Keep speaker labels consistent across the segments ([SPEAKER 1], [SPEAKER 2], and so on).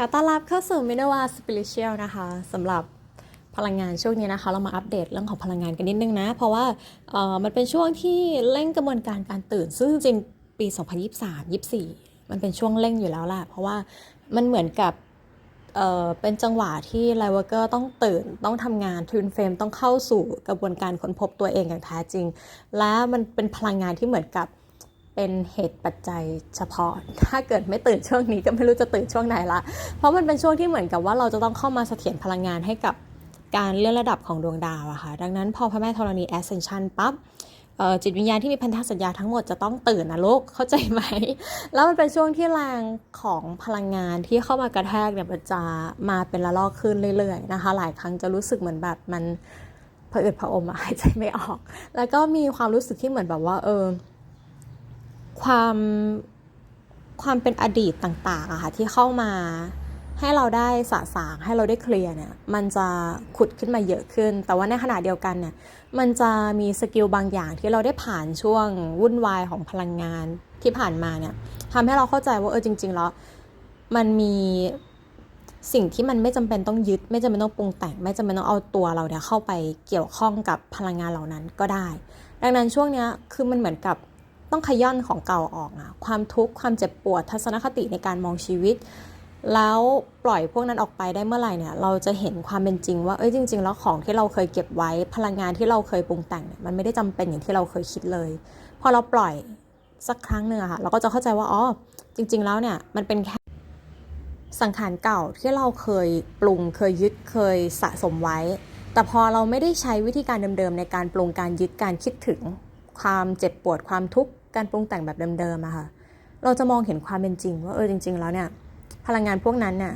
[SPEAKER 1] ค่ะต้อนรับเข้าสู่มินวาสปิริเชียลนะคะสำหรับพลังงานช่วงนี้นะคะ เรามาอัปเดตเรื่องของพลังงานกันนิดนึงนะ เพราะว่าเออมันเป็นช่วงที่เร่งกระบวนการการตื่น ซึ่งจริงปี 2023 24 มันเป็นช่วงเร่งอยู่แล้วแหละเพราะว่ามันเหมือนกับเออเป็นจังหวะที่ไลเวอร์เกอร์ต้องตื่นต้องทำงานทวินเฟรมต้องเข้าสู่กระบวนการค้นพบตัวเองอย่างแท้จริง และมันเป็นพลังงานที่เหมือนกับ เป็นเหตุปัจจัยเฉพาะ ถ้าเกิดไม่ตื่นช่วงนี้ก็ไม่รู้จะตื่นช่วงไหนละ เพราะมันเป็นช่วงที่เหมือนกับว่าเราจะต้องเข้ามาเสถียรพลังงานให้กับการเลื่อนระดับของดวงดาวอะค่ะ ดังนั้นพอพระแม่ธรณี ascension ปั๊บจิตวิญญาณที่มีพันธสัญญาทั้งหมดจะต้องตื่นนะลูก เข้าใจไหม แล้วมันเป็นช่วงที่แรงของพลังงานที่เข้ามากระแทกเนี่ยมันจะมาเป็นระลอกขึ้นเรื่อยๆนะคะ หลายครั้งจะรู้สึกเหมือนแบบมันผะอืดผะอมหายใจไม่ออก แล้วก็มีความรู้สึกที่เหมือนแบบว่าเออ ความความเป็นอดีตต่างๆอะค่ะที่เข้ามาให้เราได้สะสางให้เราได้เคลียร์เนี่ยมันจะขุดขึ้นมาเยอะขึ้น แต่ว่าในขณะเดียวกันเนี่ยมันจะมีสกิลบางอย่างที่เราได้ผ่านช่วงวุ่นวายของพลังงานที่ผ่านมาเนี่ยทำให้เราเข้าใจว่าเออจริง ๆ แล้ว มันมีสิ่งที่มันไม่จำเป็นต้องยึด ไม่จำเป็นต้องปรุงแต่ง ไม่จำเป็นต้องเอาตัวเราเนี่ยเข้าไปเกี่ยวข้องกับพลังงานเหล่านั้นก็ได้ ดังนั้นช่วงเนี้ยคือมันเหมือนกับ ต้องขย่อนของเก่าออกอะความทุกข์ความเจ็บปวดทัศนคติในการมองชีวิต แล้วปล่อยพวกนั้นออกไปได้เมื่อไหร่เนี่ย เราจะเห็นความเป็นจริง ว่าเอ้ยจริง ๆ แล้วของที่เราเคยเก็บไว้พลังงานที่เราเคยปรุงแต่งเนี่ยมันไม่ได้จำเป็นอย่างที่เราเคยคิดเลย พอเราปล่อยสักครั้งหนึ่งอะค่ะเราก็จะเข้าใจว่าอ๋อจริง ๆ แล้วเนี่ยมันเป็นแค่สังขารเก่าที่เราเคยปรุงเคยยึดเคยสะสมไว้ แต่พอเราไม่ได้ใช้วิธีการเดิมๆในการปรุงการยึดการคิดถึง ความเจ็บปวดความทุกข์การปรุงแต่งแบบเดิมๆอะค่ะ เราจะมองเห็นความเป็นจริง ว่าเออจริง ๆ แล้วเนี่ยพลังงานพวกนั้นน่ะ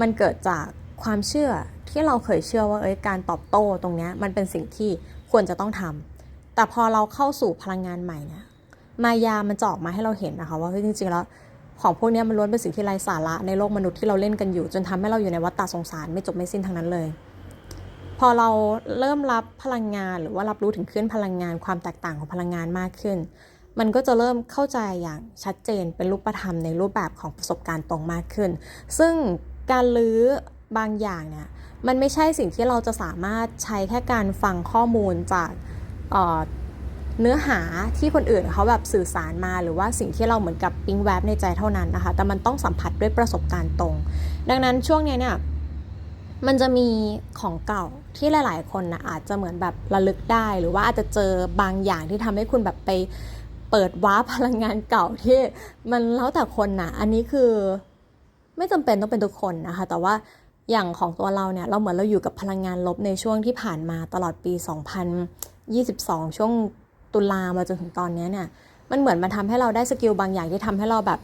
[SPEAKER 1] มันเกิดจากความเชื่อที่เราเคยเชื่อว่าเอ้ยการตอบโต้ตรงเนี้ยมันเป็นสิ่งที่ควรจะต้องทำแต่พอเราเข้าสู่พลังงานใหม่เนี่ยมายามันจอกมาให้เราเห็นนะคะว่าเฮ้ยจริง ๆ แล้วของพวกนี้มันล้วนเป็นสิ่งที่ไร้สาระในโลกมนุษย์ที่เราเล่นกันอยู่ จนทำให้เราอยู่ในวัฏฏะสงสารไม่จบไม่สิ้นทั้งนั้นเลย พอเราเริ่มรับพลังงาน หรือว่ารับรู้ถึงคลื่นพลังงานความแตกต่างของพลังงานมากขึ้น มันก็จะเริ่มเข้าใจอย่างชัดเจนเป็นรูปธรรมในรูปแบบของประสบการณ์ตรงมากขึ้น ซึ่งการลื้อบางอย่างเนี่ยมันไม่ใช่สิ่งที่เราจะสามารถใช้แค่การฟังข้อมูลจากเเนื้อหาที่คนอื่นเขาแบบสื่อสารมาหรือว่าสิ่งที่เราเหมือนกับปิ๊งแวบในใจเท่านั้นนะคะ แต่มันต้องสัมผัสด้วยประสบการณ์ตรง ดังนั้นช่วงนี้เนี่ย มันจะมีของเก่าที่หลาย ๆ คนนะอาจจะเหมือนแบบระลึกได้ หรือว่าอาจจะเจอบางอย่างที่ทำให้คุณแบบไปเปิดว้าพลังงานเก่าที่มันแล้วแต่คนนะอันนี้คือไม่จำเป็นต้องเป็นทุกคนนะคะ แต่ว่าอย่างของตัวเราเนี่ยเราเหมือนเราอยู่กับพลังงานลบในช่วงที่ผ่านมาตลอดปี 2022 ช่วงตุลามาจนถึงตอนนี้เนี่ยมันเหมือนมันทำให้เราได้สกิลบางอย่างที่ทำให้เราแบบ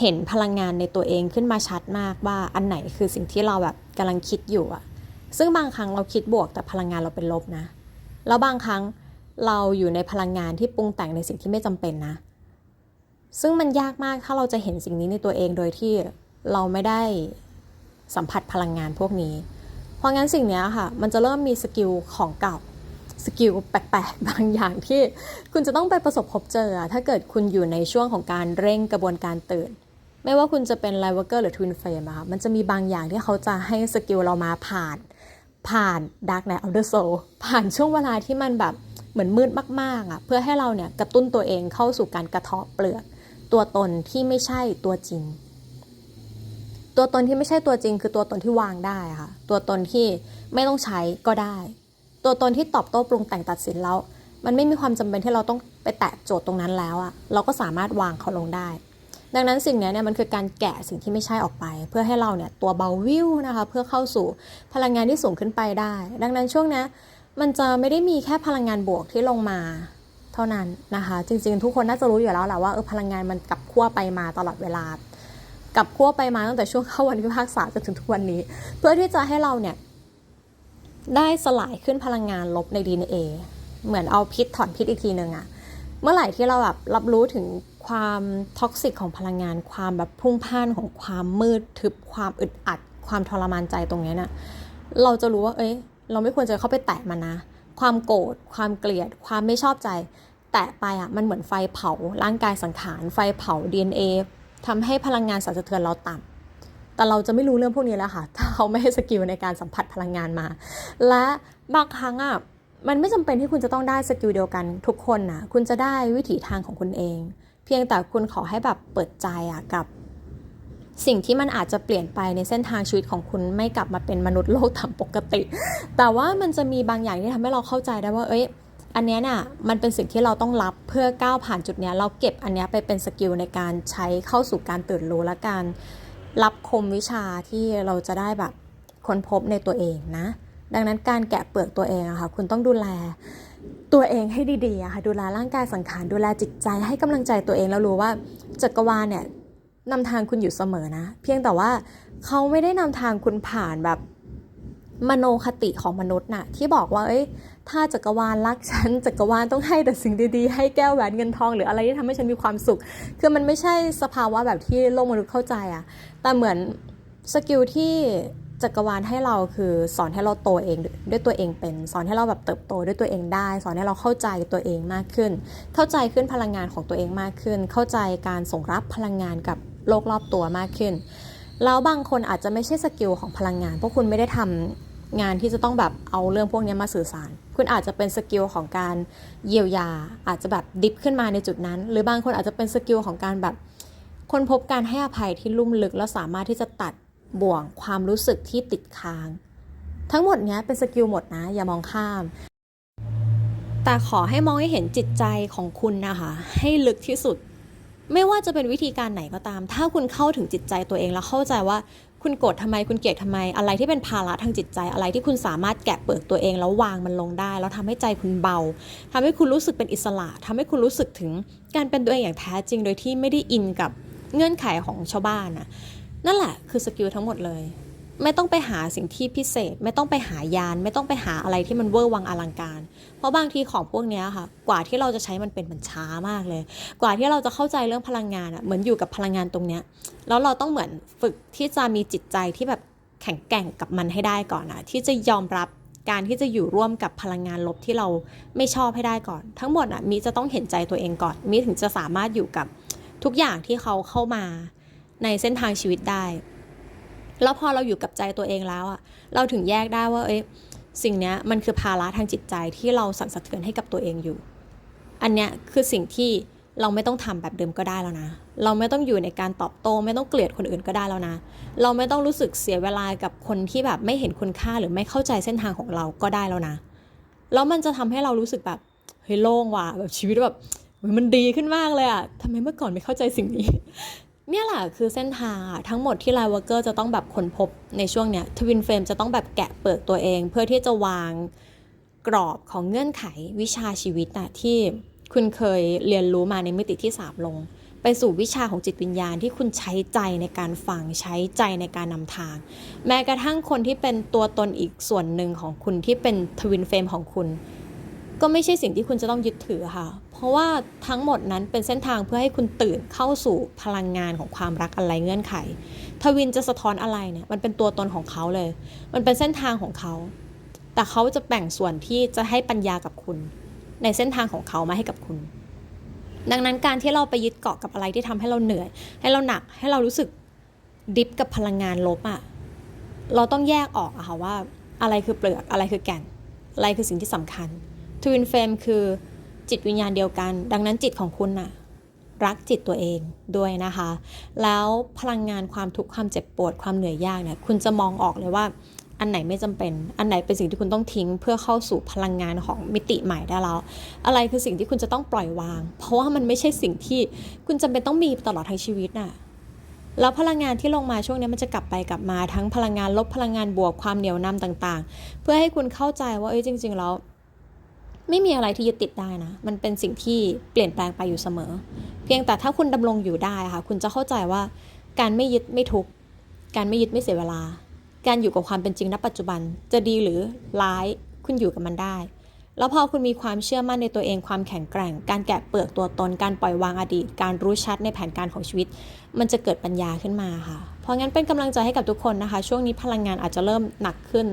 [SPEAKER 1] เห็นพลังงานในตัวเองขึ้นมาชัดมากว่าอันไหนคือสิ่งที่เราแบบกำลังคิดอยู่อะซึ่งบางครั้งเราคิดบวกแต่พลังงานเราเป็นลบนะ แล้วบางครั้งเราอยู่ในพลังงานที่ปรุงแต่งในสิ่งที่ไม่จำเป็นนะ ซึ่งมันยากมากถ้าเราจะเห็นสิ่งนี้ในตัวเองโดยที่เราไม่ได้สัมผัสพลังงานพวกนี้ เพราะงั้นสิ่งนี้ค่ะ มันจะเริ่มมีสกิลของเก่า สกิลแปลกๆ บางอย่างที่คุณจะต้องไปประสบพบเจอ ถ้าเกิดคุณอยู่ในช่วงของการเร่งกระบวนการตื่น ไม่ว่าคุณจะเป็นไลเวอร์เกอร์หรือทวินเฟรมอะค่ะมันจะมีบางอย่างที่เขาจะให้สกิลเรามาผ่าน ผ่านด a r k ก i น h t of the Soul ผ่านช่วงเวลาที่มันแบบเหมือนมืดมากๆอะเพื่อให้เราเนี่ยกระตุ้นตัวเองเข้าสู่การกระเทาะเปลือก ตัวตนที่ไม่ใช่ตัวจริง ตัวตนที่ไม่ใช่ตัวจริง คือตัวตนที่วางได้ค่ะตัวตนที่ไม่ต้องใช้ก็ได้ ตัวตนที่ตอบโต้ปรุงแต่งตัดสินแล้วมันไม่มีความจำเป็นที่เราต้องไปแตะโจทย์ตรงนั้นแล้วอะเราก็สามารถวางเขาลงได้ ดังนั้นสิ่งนี้เนี่ยมันคือการแกะสิ่งที่ไม่ใช่ออกไป เพื่อให้เราเนี่ยตัวเบาวิวนะคะเพื่อเข้าสู่พลังงานที่สูงขึ้นไปได้ ดังนั้นช่วงนี้มันจะไม่ได้มีแค่พลังงานบวกที่ลงมาเท่านั้นนะคะ จริงๆ ทุกคนน่าจะรู้อยู่แล้วแหละว่าเออพลังงานมันกลับขั้วไปมาตลอดเวลากลับขั้วไปมาตั้งแต่ช่วงเข้าวันพิพากษาจนถึงทุกวันนี้ เพื่อที่จะให้เราเนี่ยได้สลายขึ้นพลังงานลบใน DNA เหมือนเอาพิษถอนพิษอีกทีหนึ่งอะ เมื่อไหร่ที่เราแบบรับรู้ถึงความท็อกซิกของพลังงาน ความแบบพุ่งพ่านของความมืดทึบความอึดอัด ความทรมานใจตรงเนี้ยน่ะเราจะรู้ว่า เอ้ย เราไม่ควรจะเข้าไปแตะมันนะ ความโกรธความเกลียด ความไม่ชอบใจ แตะไปอะมันเหมือนไฟเผาร่างกายสังขารไฟเผา DNA ทำให้พลังงานสั่นสะเทือนเราต่ำแต่เราจะไม่รู้เรื่องพวกนี้แล้วค่ะ ถ้าเขาไม่ให้สกิลในการสัมผัสพลังงานมา และบางครั้งอะ มันไม่จำเป็นที่คุณจะต้องได้สกิลเดียวกันทุกคนนะคุณจะได้วิถีทางของคุณเอง เพียงแต่คุณขอให้แบบเปิดใจอะกับ สิ่งที่มันอาจจะเปลี่ยนไปในเส้นทางชีวิตของคุณไม่กลับมาเป็นมนุษย์โลกตามปกติ แต่ว่ามันจะมีบางอย่างที่ทำให้เราเข้าใจได้ว่า เอ้ย อันเนี้ยน่ะ มันเป็นสิ่งที่เราต้องรับเพื่อก้าวผ่านจุดเนี้ยเราเก็บอันเนี้ยไปเป็นสกิลในการใช้เข้าสู่การตื่นรู้และการรับคมวิชาที่เราจะได้แบบค้นพบในตัวเองนะ ดังนั้นการแกะเปลือกตัวเองอะค่ะคุณต้องดูแลตัวเองให้ดีๆอะค่ะดูแลร่างกายสังขารดูแลจิตใจให้กำลังใจตัวเองแล้วรู้ว่าจักรวาลเนี่ยนำทางคุณอยู่เสมอนะ เพียงแต่ว่าเขาไม่ได้นำทางคุณผ่านแบบมโนคติของมนุษย์น่ะที่บอกว่าเอ้ยถ้าจักรวาลรักฉันจักรวาลต้องให้แต่สิ่งดีๆ ให้แก้วแหวนเงินทองหรืออะไรที่ทำให้ฉันมีความสุข คือมันไม่ใช่สภาวะแบบที่โลกมนุษย์เข้าใจอะแต่เหมือนสกิลที่ จักรวาลให้เราคือสอนให้เราโตเองด้วยตัวเองเป็น สอนให้เราแบบเติบโตด้วยตัวเองได้ สอนให้เราเข้าใจตัวเองมากขึ้น เข้าใจขึ้นพลังงานของตัวเองมากขึ้น เข้าใจการส่งรับพลังงานกับโลกรอบตัวมากขึ้นแล้วบางคนอาจจะไม่ใช่สกิลของพลังงาน เพราะคุณไม่ได้ทำงานที่จะต้องแบบเอาเรื่องพวกนี้มาสื่อสาร คุณอาจจะเป็นสกิลของการเยียวยา อาจจะแบบดิฟขึ้นมาในจุดนั้น หรือบางคนอาจจะเป็นสกิลของการแบบค้นพบการให้อภัยที่ลุ่มลึกแล้วสามารถที่จะตัด บ่วงความรู้สึกที่ติดค้าง ทั้งหมดนี้เป็นสกิลหมดนะ อย่ามองข้าม แต่ขอให้มองให้เห็นจิตใจของคุณนะคะ ให้ลึกที่สุด ไม่ว่าจะเป็นวิธีการไหนก็ตาม ถ้าคุณเข้าถึงจิตใจตัวเองแล้วเข้าใจว่าคุณโกรธทำไมคุณเกลียดทำไม อะไรที่เป็นภาระทางจิตใจอะไรที่คุณสามารถแกะเปลือกตัวเองแล้ววางมันลงได้ แล้วทำให้ใจคุณเบาทำให้คุณรู้สึกเป็นอิสระทำให้คุณรู้สึกถึงการเป็นตัวเองอย่างแท้จริง โดยที่ไม่ได้อินกับเงื่อนไขของชาวบ้านน่ะ นั่นแหละคือสกิลทั้งหมดเลย ไม่ต้องไปหาสิ่งที่พิเศษ ไม่ต้องไปหายาน ไม่ต้องไปหาอะไรที่มันเวอร์วังอลังการ เพราะบางทีของพวกเนี้ยค่ะ กว่าที่เราจะใช้มันเป็นมันช้ามากเลย กว่าที่เราจะเข้าใจเรื่องพลังงานอะเหมือนอยู่กับพลังงานตรงเนี้ยแล้วเราต้องเหมือนฝึกที่จะมีจิตใจที่แบบแข็งแกร่งกับมันให้ได้ก่อนนะที่จะยอมรับการที่จะอยู่ร่วมกับพลังงานลบที่เราไม่ชอบให้ได้ก่อน ทั้งหมดอะมีจะต้องเห็นใจตัวเองก่อน มีถึงจะสามารถอยู่กับทุกอย่างที่เขาเข้ามา ในเส้นทางชีวิตได้ แล้วพอเราอยู่กับใจตัวเองแล้วอะเราถึงแยกได้ว่า เอ้ยสิ่งเนี้ยมันคือภาระทางจิตใจที่เราสั่นสะเทือนให้กับตัวเองอยู่ อันเนี้ยคือสิ่งที่เราไม่ต้องทำแบบเดิมก็ได้แล้วนะ เราไม่ต้องอยู่ในการตอบโต้ไม่ต้องเกลียดคนอื่นก็ได้แล้วนะ เราไม่ต้องรู้สึกเสียเวลากับคนที่แบบไม่เห็นคุณค่าหรือไม่เข้าใจเส้นทางของเราก็ได้แล้วนะ แล้วมันจะทำให้เรารู้สึกแบบเฮ้ยโล่งว่ะแบบชีวิตแบบมันดีขึ้นมากเลยอะทำไมเมื่อก่อนไม่เข้าใจสิ่งนี้ เนี่ยแหละคือเส้นทางทั้งหมดที่ไลน์วอร์เกอร์จะต้องแบบค้นพบในช่วงเนี้ยทวินเฟรมจะต้องแบบแกะเปิดตัวเอง เพื่อที่จะวางกรอบของเงื่อนไขวิชาชีวิตอะที่คุณเคยเรียนรู้มาในมิติที่ 3 ลง ไปสู่วิชาของจิตวิญญาณที่คุณใช้ใจในการฟังใช้ใจในการนำทาง แม้กระทั่งคนที่เป็นตัวตนอีกส่วนหนึ่งของคุณที่เป็นทวินเฟรมของคุณ ก็ไม่ใช่สิ่งที่คุณจะต้องยึดถือค่ะ เพราะว่าทั้งหมดนั้นเป็นเส้นทางเพื่อให้คุณตื่นเข้าสู่พลังงานของความรักอะไรเงื่อนไข ทวินจะสะท้อนอะไรเนี่ยมันเป็นตัวตนของเขาเลย มันเป็นเส้นทางของเขา แต่เขาจะแบ่งส่วนที่จะให้ปัญญากับคุณ ในเส้นทางของเขามาให้กับคุณ ดังนั้นการที่เราไปยึดเกาะกับอะไรที่ทำให้เราเหนื่อย ให้เราหนักให้เรารู้สึกดิฟกับพลังงานลบอะ่ะเราต้องแยกออกอะค่ะว่า อะไรคือเปลือกอะไรคือแก่น อะไรคือสิ่งที่สำคัญ ทวินเฟมคือจิตวิญญาณเดียวกัน ดังนั้นจิตของคุณน่ะรักจิตตัวเองด้วยนะคะ แล้วพลังงานความทุกข์ความเจ็บปวดความเหนื่อยยากเนี่ยคุณจะมองออกเลยว่าอันไหนไม่จำเป็น อันไหนเป็นสิ่งที่คุณต้องทิ้ง เพื่อเข้าสู่พลังงานของมิติใหม่ได้แล้ว อะไรคือสิ่งที่คุณจะต้องปล่อยวาง เพราะว่ามันไม่ใช่สิ่งที่คุณจำเป็นต้องมีตลอดทั้งชีวิตน่ะ แล้วพลังงานที่ลงมาช่วงนี้มันจะกลับไปกลับมาทั้งพลังงานลบพลังงานบวกความเหนียวนำต่าง ๆ เพื่อให้คุณเข้าใจว่าเอ้ยจริง ๆ แล้ว ไม่มีอะไรที่ยึดติดได้นะ มันเป็นสิ่งที่เปลี่ยนแปลงไปอยู่เสมอ เพียงแต่ถ้าคุณดำรงอยู่ได้ค่ะ คุณจะเข้าใจว่าการไม่ยึดไม่ทุกข์การไม่ยึดไม่เสียเวลา การอยู่กับความเป็นจริงณปัจจุบัน จะดีหรือร้ายคุณอยู่กับมันได้ แล้วพอคุณมีความเชื่อมั่นในตัวเองความแข็งแกร่ง การแกะเปลือกตัวตน การปล่อยวางอดีต การรู้ชัดในแผนการของชีวิต มันจะเกิดปัญญาขึ้นมาค่ะ เพราะงั้นเป็นกำลังใจให้กับทุกคนนะคะ ช่วงนี้พลังงานอาจจะเริ่มหนักขึ้น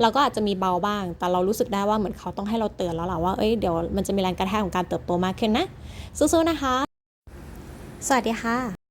[SPEAKER 1] เราก็อาจจะมีเบาบ้าง แต่เรารู้สึกได้ว่าเหมือนเขาต้องให้เราเตือนแล้วแหละว่าเอ้ยเดี๋ยวมันจะมีแรงกระแทกของการเติบโตมากขึ้นนะสู้ๆนะคะ สวัสดีค่ะ